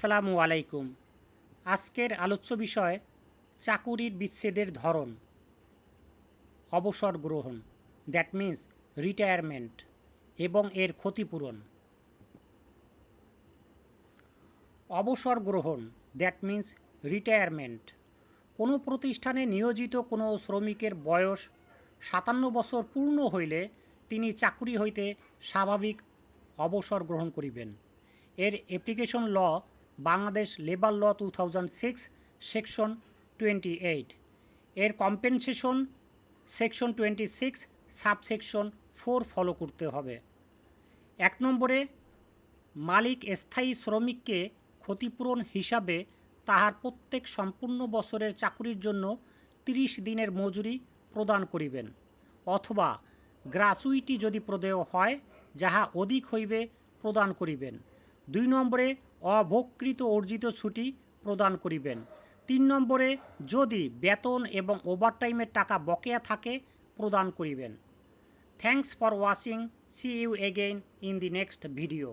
আসসালামু আলাইকুম। আজকের আলোচ্য বিষয়, চাকুরির বিচ্ছেদের ধরন। অবসর গ্রহণ দ্যাট মিন্স রিটায়ারমেন্ট এবং এর ক্ষতিপূরণ। অবসর গ্রহণ দ্যাট মিন্স রিটায়ারমেন্ট কোনো প্রতিষ্ঠানে নিয়োজিত কোনো শ্রমিকের বয়স সাতান্ন বছর পূর্ণ হইলে তিনি চাকুরি হইতে স্বাভাবিক অবসর গ্রহণ করিবেন। এর application law Bangladesh labour law two thousand six, section twenty eight. এর compensation section twenty six, subsection four follow করতে হবে। এক নম্বরে, মালিক স্থায়ী শ্রমিককে ক্ষতিপূরণ হিসাবে তাহার প্রত্যেক সম্পূর্ণ বছরের চাকুরির জন্য তিরিশ দিনের মজুরি প্রদান করিবেন, অথবা গ্রাচুইটি যদি প্রদেয় হয়, যাহা অধিক হইবে প্রদান করিবেন। দুই নম্বরে অভোগকৃত অর্জিত ছুটি প্রদান করিবেন। তিন নম্বরে, যদি বেতন এবং ওভারটাইমের টাকা বকেয়া থাকে, প্রদান করিবেন। Thanks for watching see you again in the next video